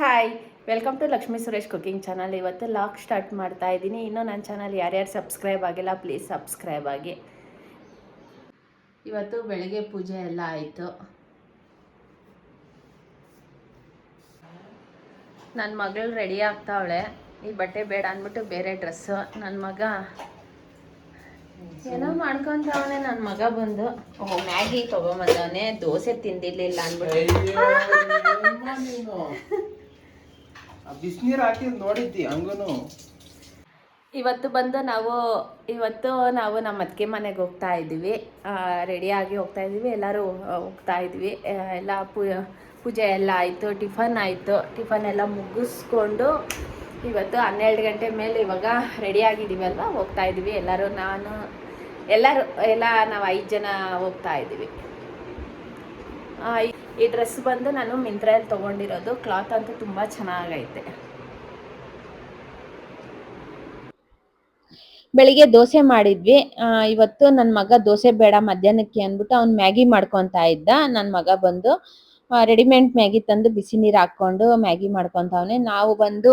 Hi welcome to Lakshmi Suresh cooking channel ಇವತ್ತು lock start ಮಾಡ್ತಾ ಇದ್ದೀನಿ. ಇನ್ನೂ ನನ್ನ ಚಾನಲ್ ಯಾರ್ಯಾರು ಸಬ್ಸ್ಕ್ರೈಬ್ ಆಗಿಲ್ಲ ಪ್ಲೀಸ್ ಸಬ್ಸ್ಕ್ರೈಬ್ ಆಗಿ. ಇವತ್ತು ಬೆಳಗ್ಗೆ ಪೂಜೆ ಎಲ್ಲ ಆಯಿತು. ನನ್ನ ಮಗಳು ರೆಡಿ ಆಗ್ತಾವಳೆ. ಈ ಬಟ್ಟೆ ಬೇಡ ಅಂದ್ಬಿಟ್ಟು ಬೇರೆ ಡ್ರೆಸ್ಸು ನನ್ನ ಮಗ ಏನೋ ಮಾಡ್ಕೊಂತಾವನೆ ನನ್ನ ಮಗ ಬಂದು. ಓ ಮ್ಯಾಗಿ ತಗೊಂಬಂದವನೇ. ದೋಸೆ ತಿಂದಿರ್ಲಿಲ್ಲ ಅಂದ್ಬಿಟ್ಟು. ನೀನು ಬಿಸಿನೀರು ಹಾಕಿ ನೋಡಿದ್ದಿ ಹಂಗನು. ಇವತ್ತು ಬಂದು ನಾವು ಇವತ್ತು ನಾವು ನಮ್ಮ ಅತ್ತಿಗೆ ಮನೆಗೆ ಹೋಗ್ತಾ ಇದ್ದೀವಿ. ರೆಡಿಯಾಗಿ ಹೋಗ್ತಾ ಇದ್ದೀವಿ. ಎಲ್ಲರೂ ಹೋಗ್ತಾ ಇದ್ವಿ ಎಲ್ಲ ಪೂ ಪೂಜೆ ಎಲ್ಲ ಆಯಿತು, ಟಿಫನ್ ಆಯಿತು. ಟಿಫನ್ ಎಲ್ಲ ಮುಗಿಸ್ಕೊಂಡು ಇವತ್ತು ಹನ್ನೆರಡು ಗಂಟೆ ಮೇಲೆ ಇವಾಗ ರೆಡಿ ಆಗಿದ್ದೀವಿ ಅಲ್ವಾ? ಹೋಗ್ತಾ ಇದ್ದೀವಿ. ಎಲ್ಲರೂ ನಾನು, ಎಲ್ಲರೂ, ಎಲ್ಲ ನಾವು ಐದು ಜನ ಹೋಗ್ತಾ ಇದ್ದೀವಿ. ಈ- ಡ್ರೆಸ್ ಬಂದು ನಾನು ಮಿಂತ್ರಲ್ಲಿ ತೊಗೊಂಡಿರೋದು. ಕ್ಲಾತ್ ಅಂತೂ ತುಂಬ ಚೆನ್ನಾಗೈತೆ. ಬೆಳಿಗ್ಗೆ ದೋಸೆ ಮಾಡಿದ್ವಿ. ಇವತ್ತು ನನ್ನ ಮಗ ದೋಸೆ ಬೇಡ ಮಧ್ಯಾಹ್ನಕ್ಕೆ ಅಂದ್ಬಿಟ್ಟು ಅವ್ನು ಮ್ಯಾಗಿ ಮಾಡ್ಕೊತಾ ಇದ್ದ. ನನ್ನ ಮಗ ಬಂದು ರೆಡಿಮೇಡ್ ಮ್ಯಾಗಿ ತಂದು ಬಿಸಿ ನೀರು ಹಾಕೊಂಡು ಮ್ಯಾಗಿ ಮಾಡ್ಕೊಂತವ್ನೆ. ನಾವು ಬಂದು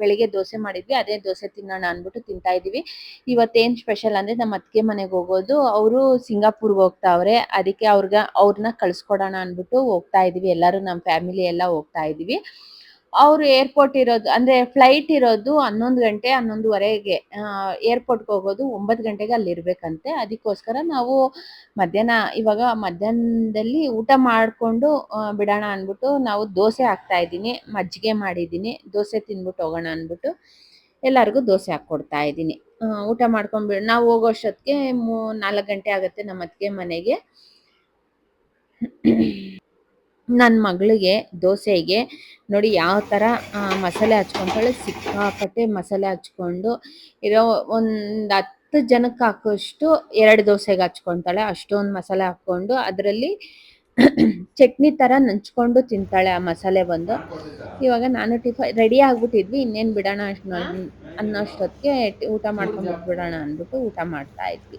ಬೆಳಿಗ್ಗೆ ದೋಸೆ ಮಾಡಿದ್ವಿ, ಅದೇ ದೋಸೆ ತಿನ್ನೋಣ ಅಂದ್ಬಿಟ್ಟು ತಿಂತಾ ಇದೀವಿ ಇವತ್ತೇನು ಸ್ಪೆಷಲ್ ಅಂದ್ರೆ ನಮ್ಮ ಅತ್ತಿಗೆ ಮನೆಗೆ ಹೋಗೋದು, ಅವರು ಸಿಂಗಾಪುರ್ಗೆ ಹೋಗ್ತಾವ್ರೆ, ಅದಕ್ಕೆ ಅವ್ರಿಗೆ ಅವ್ರನ್ನ ಕಳ್ಸ್ಕೊಡೋಣ ಅಂದ್ಬಿಟ್ಟು ಹೋಗ್ತಾ ಇದೀವಿ ಎಲ್ಲರೂ ನಮ್ಮ ಫ್ಯಾಮಿಲಿ ಎಲ್ಲ ಹೋಗ್ತಾ ಇದೀವಿ ಅವರು ಏರ್ಪೋರ್ಟ್ ಇರೋದು, ಅಂದ್ರೆ ಫ್ಲೈಟ್ ಇರೋದು ಹನ್ನೊಂದು ಗಂಟೆ, ಹನ್ನೊಂದುವರೆಗೆ ಏರ್ಪೋರ್ಟ್ಗೆ ಹೋಗೋದು ಒಂಬತ್ತು ಗಂಟೆಗೆ ಅಲ್ಲಿ ಇರ್ಬೇಕಂತೆ. ಅದಕ್ಕೋಸ್ಕರ ನಾವು ಮಧ್ಯಾಹ್ನ, ಇವಾಗ ಮಧ್ಯಾಹ್ನದಲ್ಲಿ ಊಟ ಮಾಡಿಕೊಂಡು ಬಿಡೋಣ ಅಂದ್ಬಿಟ್ಟು ನಾವು ದೋಸೆ ಹಾಕ್ತಾ ಇದ್ದೀನಿ. ಮಜ್ಜಿಗೆ ಮಾಡಿದ್ದೀನಿ. ದೋಸೆ ತಿನ್ಬಿಟ್ಟು ಹೋಗೋಣ ಅಂದ್ಬಿಟ್ಟು ಎಲ್ಲರಿಗೂ ದೋಸೆ ಹಾಕ್ಕೊಡ್ತಾ ಇದ್ದೀನಿ. ಊಟ ಮಾಡ್ಕೊಂಡ್ಬಿಡ ನಾವು ಹೋಗೋಷ್ಟೊತ್ತಿಗೆ ಮೂ, ನಾಲ್ಕು ಗಂಟೆ ಆಗುತ್ತೆ ನಮ್ಮ ಅತ್ತಿಗೆ ಮನೆಗೆ. ನನ್ನ ಮಗಳಿಗೆ ದೋಸೆಗೆ ನೋಡಿ ಯಾವ ಥರ ಮಸಾಲೆ ಹಚ್ಕೊಂತಾಳೆ. ಸಿಕ್ಕಾಪಟ್ಟೆ ಮಸಾಲೆ ಹಚ್ಕೊಂಡು ಇರೋ ಒಂದು ಹತ್ತು ಜನಕ್ಕೆ ಹಾಕೋಷ್ಟು ಎರಡು ದೋಸೆಗೆ ಹಚ್ಕೊತಾಳೆ. ಅಷ್ಟೊಂದು ಮಸಾಲೆ ಹಾಕ್ಕೊಂಡು ಅದರಲ್ಲಿ ಚಟ್ನಿ ಥರ ನಂಚ್ಕೊಂಡು ತಿಂತಾಳೆ ಆ ಮಸಾಲೆ ಬಂದು. ಇವಾಗ ನಾನು ಟಿಫನ್ ರೆಡಿ ಆಗ್ಬಿಟ್ಟಿದ್ವಿ. ಇನ್ನೇನು ಬಿಡೋಣ ಅಷ್ಟು ಅನ್ನೋಷ್ಟೊತ್ತಿಗೆ ಊಟ ಮಾಡ್ಕೊಂಡು ಹೋಗ್ಬಿಡೋಣ ಅಂದ್ಬಿಟ್ಟು ಊಟ ಮಾಡ್ತಾ ಇದ್ವಿ.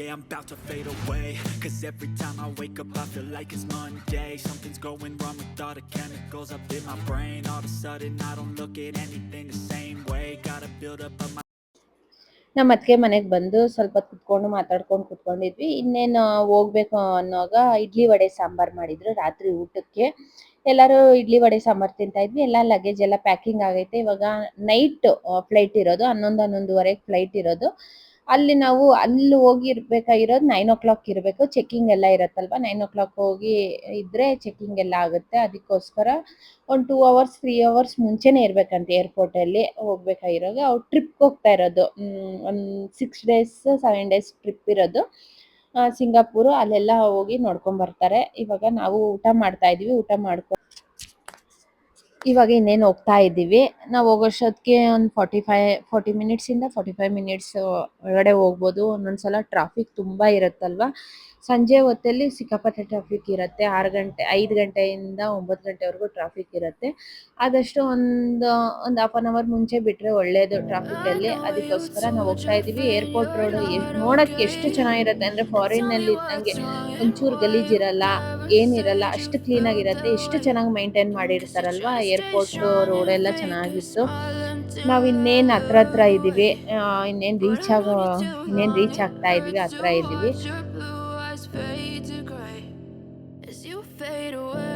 Yeah, I'm about to fade away. Cause every time I wake up, I feel like it's Monday. Something's going wrong with all the chemicals up in my brain. All of a sudden, I don't look at anything the same way. Gotta build up of my ನಮ್ಮ ಅತ್ತಿಗೆ ಮನೆಗೆ ಬಂದು ಸ್ವಲ್ಪ ಕುತ್ಕೊಂಡು ಮಾತಾಡ್ಕೊಂಡು ಕುತ್ಕೊಂಡಿದ್ವಿ ಇನ್ನೇನು ಹೋಗ್ಬೇಕು ಅನ್ನೋವಾಗ ಇಡ್ಲಿ ವಡೆ ಸಾಂಬಾರ್ ಮಾಡಿದ್ರು ರಾತ್ರಿ ಊಟಕ್ಕೆ ಎಲ್ಲರೂ ಇಡ್ಲಿ ವಡೆ ಸಾಂಬಾರ್ ತಿಂತಾ ಇದ್ವಿ ಎಲ್ಲ ಲಗೇಜ್ ಎಲ್ಲ ಪ್ಯಾಕಿಂಗ್ ಆಗೈತೆ ಇವಾಗ ನೈಟ್ ಫ್ಲೈಟ್ ಇರೋದು ಹನ್ನೊಂದು ಹನ್ನೊಂದುವರೆಗೆ ಫ್ಲೈಟ್ ಇರೋದು ಅಲ್ಲಿ ನಾವು ಅಲ್ಲಿ ಹೋಗಿ ಇರ್ಬೇಕಾಗಿರೋದು ನೈನ್ ಓ ಕ್ಲಾಕ್ ಇರಬೇಕು. ಚೆಕಿಂಗ್ ಎಲ್ಲ ಇರತ್ತಲ್ವಾ? ನೈನ್ ಓ ಕ್ಲಾಕ್ ಹೋಗಿ ಇದ್ರೆ ಚೆಕಿಂಗ್ ಎಲ್ಲ ಆಗುತ್ತೆ. ಅದಕ್ಕೋಸ್ಕರ ಒಂದು ಟೂ ಅವರ್ಸ್ ತ್ರೀ ಅವರ್ಸ್ ಮುಂಚೆನೇ ಇರ್ಬೇಕಂತೆ ಏರ್ಪೋರ್ಟಲ್ಲಿ ಹೋಗ್ಬೇಕಾಗಿರೋವಾಗ ಅವ್ರು ಟ್ರಿಪ್ ಹೋಗ್ತಾ ಇರೋದು. ಒಂದು six days seven days trip ಇರೋದು. ಸಿಂಗಾಪುರು ಅಲ್ಲೆಲ್ಲ ಹೋಗಿ ನೋಡ್ಕೊಂಡ್ ಬರ್ತಾರೆ. ಇವಾಗ ನಾವು ಊಟ ಮಾಡ್ತಾ ಇದೀವಿ. ಊಟ ಮಾಡ್ಕೊ ಇವಾಗ ಇನ್ನೇನು ಹೋಗ್ತಾ ಇದ್ದೀವಿ ನಾವು ಹೋಗೋಷ್ಟೊತ್ತಿಗೆ ಒಂದು ಫಾರ್ಟಿ ಫೈ ಫಾರ್ಟಿ ಮಿನಿಟ್ಸಿಂದ ಫಾರ್ಟಿ ಫೈವ್ ಮಿನಿಟ್ಸ್ ಒಳಗಡೆ ಹೋಗ್ಬೋದು. ಒಂದೊಂದ್ಸಲ ಟ್ರಾಫಿಕ್ ತುಂಬ ಇರುತ್ತಲ್ವ? ಸಂಜೆ ಹೊತ್ತಲ್ಲಿ ಸಿಕ್ಕಾಪಟ್ಟೆ ಟ್ರಾಫಿಕ್ ಇರುತ್ತೆ. ಆರು ಗಂಟೆ, ಐದು ಗಂಟೆಯಿಂದ ಒಂಬತ್ತು ಗಂಟೆವರೆಗೂ ಟ್ರಾಫಿಕ್ ಇರುತ್ತೆ. ಆದಷ್ಟು ಒಂದು ಒಂದು ಹಾಫ್ ಆನ್ ಅವರ್ ಮುಂಚೆ ಬಿಟ್ಟರೆ ಒಳ್ಳೆಯದು ಟ್ರಾಫಿಕಲ್ಲಿ ಅದಕ್ಕೋಸ್ಕರ ನಾವು ಹೋಗ್ತಾ ಇದ್ದೀವಿ. ಏರ್ಪೋರ್ಟ್ ರೋಡ್ ನೋಡೋಕ್ಕೆ ಎಷ್ಟು ಚೆನ್ನಾಗಿರುತ್ತೆ ಅಂದರೆ ಫಾರಿನಲ್ಲಿ ಇದ್ದಂಗೆ ಒಂಚೂರು ಗಲೀಜಿರಲ್ಲ ಏನಿರಲ್ಲ ಅಷ್ಟು ಕ್ಲೀನಾಗಿರುತ್ತೆ ಎಷ್ಟು ಚೆನ್ನಾಗಿ ಮೈಂಟೈನ್ ಮಾಡಿರ್ತಾರಲ್ವಾ ಏರ್ಪೋರ್ಟ್ ರೋಡ್ ಎಲ್ಲ ಚೆನ್ನಾಗಿತ್ತು. ನಾವು ಇನ್ನೇನು ಹತ್ರ ಹತ್ರ ಇದ್ದೀವಿ. ಇನ್ನೇನು ರೀಚ್ ಆಗೋ, ಇನ್ನೇನು ರೀಚ್ ಆಗ್ತಾ ಇದ್ದೀವಿ, ಹತ್ರ ಇದ್ದೀವಿ. Fade away.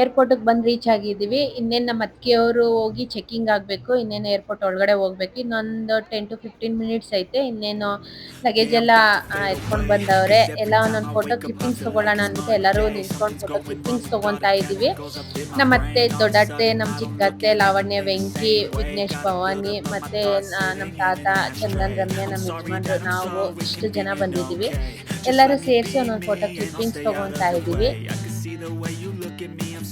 ಏರ್ಪೋರ್ಟ್ಗೆ ಬಂದ್ ರೀಚ್ ಆಗಿದ್ದೀವಿ. ಇನ್ನೇನ್ ನಮ್ಮ ಅತ್ತಿಗೆಯವರು ಹೋಗಿ ಚೆಕ್ಕಿಂಗ್ ಆಗ್ಬೇಕು, ಇನ್ನೇನು ಏರ್ಪೋರ್ಟ್ ಒಳಗಡೆ ಹೋಗ್ಬೇಕು. ಇನ್ನೊಂದು ಟೆನ್ ಟು ಫಿಫ್ಟೀನ್ ಮಿನಿಟ್ಸ್ ಐತೆ. ಇನ್ನೇನು ಲಗೇಜ್ ಎಲ್ಲ ಎತ್ಕೊಂಡು ಬಂದವ್ರೆ. ಎಲ್ಲ ಒಂದೊಂದು ಫೋಟೋ ಕ್ಲಿಪ್ಪಿಂಗ್ಸ್ ತಗೊಳ್ಳೋಣ ಅಂತ ಎಲ್ಲರೂ ನಿಂತ್ಕೊಂಡು ಫೋಟೋ ಕ್ಲಿಪ್ಪಿಂಗ್ಸ್ ತಗೊಂತಾ ಇದೀವಿ ನಮ್ಮ ಅತ್ತೆ, ದೊಡ್ಡತ್ತೆ ನಮ್ಮ ಚಿಕ್ಕತ್ತೆ, ಲಾವಣ್ಯ, ವೆಂಕಿ, ವಿಘ್ನೇಶ್, ಭವಾನಿ, ಮತ್ತೆ ನಮ್ಮ ತಾತ, ಚಂದನ್, ರಮ್ಯ ನಮ್ಮ ಯಜಮಾನ್ರು, ನಾವು ಇಷ್ಟು ಜನ ಬಂದಿದೀವಿ ಎಲ್ಲರೂ ಸೇರಿಸಿ ಒಂದೊಂದು ಫೋಟೋ ಕ್ಲಿಪ್ಪಿಂಗ್ಸ್ ತಗೊಂತಾ ಇದ್ದೀವಿ.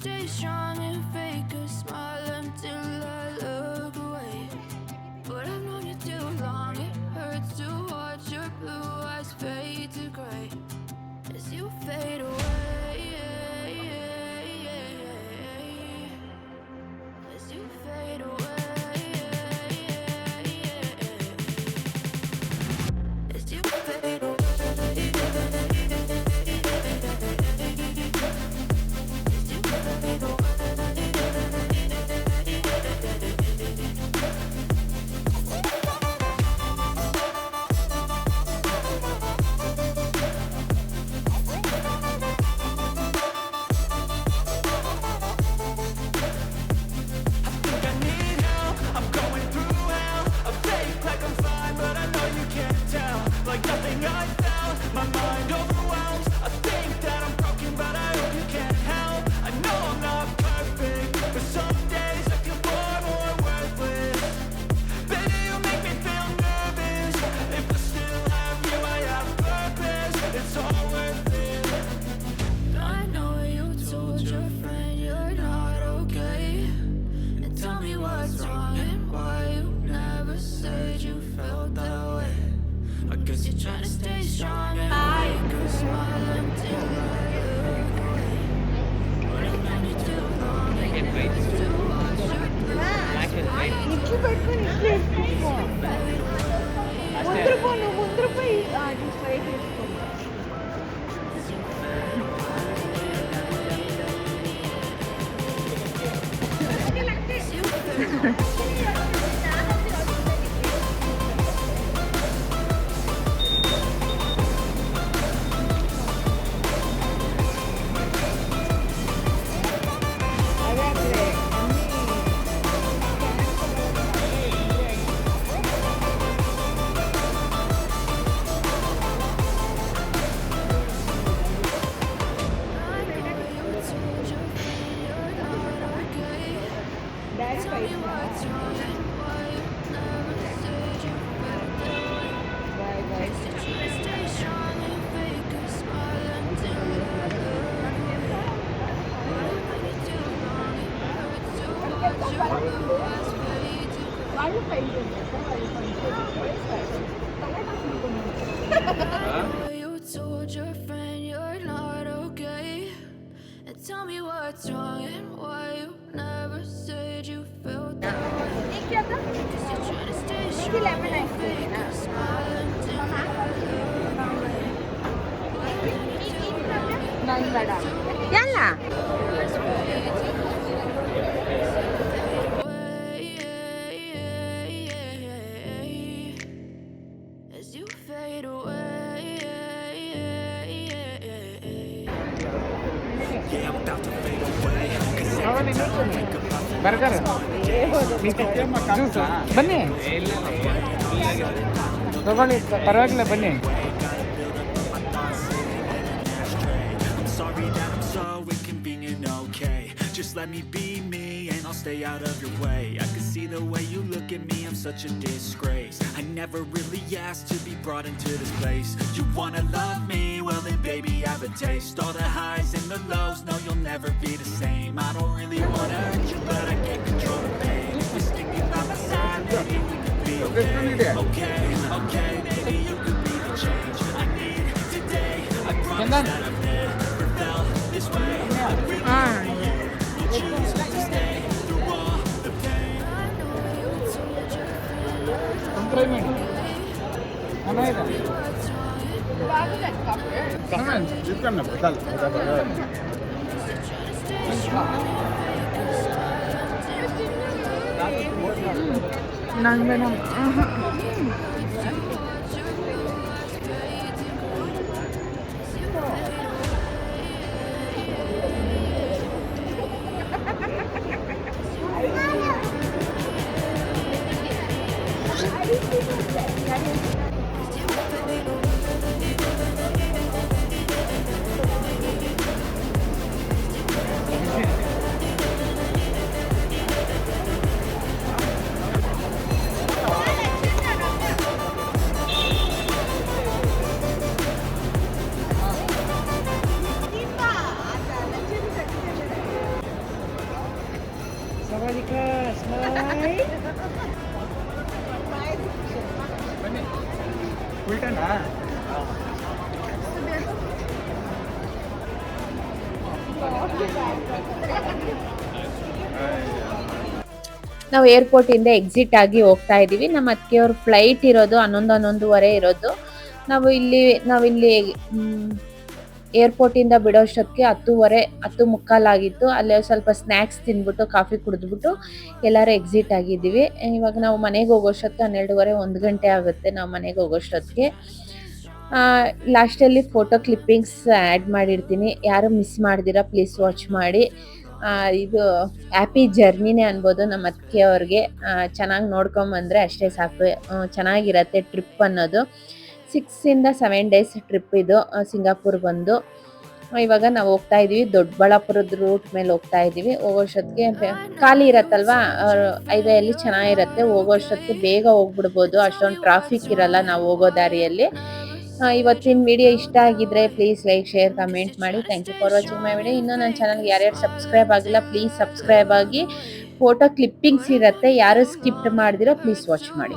stay strong എനിക്ക് lemon ice cream Yalla. How are we making it? Burger juice ಬನ್ನಿ ತಗೊಳ್ಳಿ ಪರವಾಗಿಲ್ಲ ಬನ್ನಿ Just let me be me and I'll stay out of your way. I can see the way you look at me, I'm such a disgrace. I never really asked to be brought into this place. You wanna love me? well then baby I have a taste. All the highs and the lows, no you'll never be the same. I don't really wanna hurt you, but I can't control the pain. If you're sticking by my side, maybe we could be okay Okay, okay, maybe you could be the change I need today. I promise that I've never felt this way. I bring it to you, you choose to stay through all the pain. Entertainment. Am I? Sometimes you Thank you. ನಂಗೆ airport ಬನ್ನಿ ಉಲ್ಟನಾ ನಾವು ಏರ್ಪೋರ್ಟಿಂದ exit ಆಗಿ ಹೋಗ್ತಾ ಇದೀವಿ. ನಮ್ಮ ಅತ್ತಿಗೆಯವ್ರ flight ಇರೋದು ಹನ್ನೊಂದು ಹನ್ನೊಂದುವರೆ ಇರೋದು. ನಾವು ಇಲ್ಲಿ ನಾವಿಲ್ಲಿ ಏರ್ಪೋರ್ಟಿಂದ ಬಿಡೋಷ್ಟೊತ್ತಿಗೆ ಹತ್ತುವರೆ, ಹತ್ತು ಮುಕ್ಕಾಲಾಗಿತ್ತು ಅಲ್ಲಿ ಸ್ವಲ್ಪ ಸ್ನ್ಯಾಕ್ಸ್ ತಿಂದ್ಬಿಟ್ಟು ಕಾಫಿ ಕುಡಿದ್ಬಿಟ್ಟು ಎಲ್ಲರೂ ಎಕ್ಸಿಟ್ ಆಗಿದ್ದೀವಿ. ಇವಾಗ ನಾವು ಮನೆಗೆ ಹೋಗೋಷ್ಟೊತ್ತು ಹನ್ನೆರಡುವರೆ, ಒಂದು ಗಂಟೆ ಆಗುತ್ತೆ ನಾವು ಮನೆಗೆ ಹೋಗೋಷ್ಟೊತ್ತಿಗೆ ಲಾಸ್ಟಲ್ಲಿ ಫೋಟೋ ಕ್ಲಿಪ್ಪಿಂಗ್ಸ್ ಆ್ಯಡ್ ಮಾಡಿರ್ತೀನಿ. ಯಾರು ಮಿಸ್ ಮಾಡ್ದಿರ ಪ್ಲೀಸ್ ವಾಚ್ ಮಾಡಿ. ಇದು ಹ್ಯಾಪಿ ಜರ್ನಿನೇ ಅನ್ಬೋದು ನಮ್ಮ ಅತ್ತಿಗೆ ಅವ್ರಿಗೆ. ಚೆನ್ನಾಗಿ ನೋಡ್ಕೊಂಬಂದರೆ ಅಷ್ಟೇ ಸಾಕು. ಚೆನ್ನಾಗಿರತ್ತೆ ಟ್ರಿಪ್ ಅನ್ನೋದು. ಸಿಕ್ಸಿಂದ ಸೆವೆನ್ ಡೇಸ್ ಟ್ರಿಪ್ ಇದು ಸಿಂಗಾಪುರ್ ಬಂದು ಇವಾಗ ನಾವು ಹೋಗ್ತಾ ಇದೀವಿ ದೊಡ್ಡಬಳ್ಳಾಪುರದ ರೂಟ್ ಮೇಲೆ ಹೋಗ್ತಾ ಇದೀವಿ. ಹೋಗೋಷ್ಟೊತ್ತಿಗೆ ಖಾಲಿ ಇರತ್ತಲ್ವಾ? ಹೈವೇಯಲ್ಲಿ ಚೆನ್ನಾಗಿರತ್ತೆ. ಹೋಗೋಷ್ಟೊತ್ತಿಗೆ ಬೇಗ ಹೋಗ್ಬಿಡ್ಬೋದು. ಅಷ್ಟೊಂದು ಟ್ರಾಫಿಕ್ ಇರಲ್ಲ ನಾವು ಹೋಗೋ ದಾರಿಯಲ್ಲಿ. ಇವತ್ತಿನ ವಿಡಿಯೋ ಇಷ್ಟ ಆಗಿದ್ರೆ ಪ್ಲೀಸ್ ಲೈಕ್ ಶೇರ್ ಕಮೆಂಟ್ ಮಾಡಿ. Thank you for watching my video ಇನ್ನೂ ನನ್ನ ಚಾನಲ್ಗೆ ಯಾರ್ಯಾರು ಸಬ್ಸ್ಕ್ರೈಬ್ ಆಗಿಲ್ಲ ಪ್ಲೀಸ್ ಸಬ್ಸ್ಕ್ರೈಬ್ ಆಗಿ. ಫೋಟೋ ಕ್ಲಿಪ್ಪಿಂಗ್ಸ್ ಇರುತ್ತೆ. ಯಾರು ಸ್ಕಿಪ್ ಮಾಡಿದಿರೋ ಪ್ಲೀಸ್ ವಾಚ್ ಮಾಡಿ.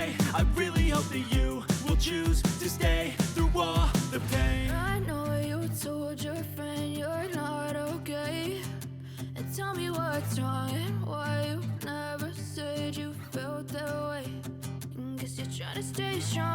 too strong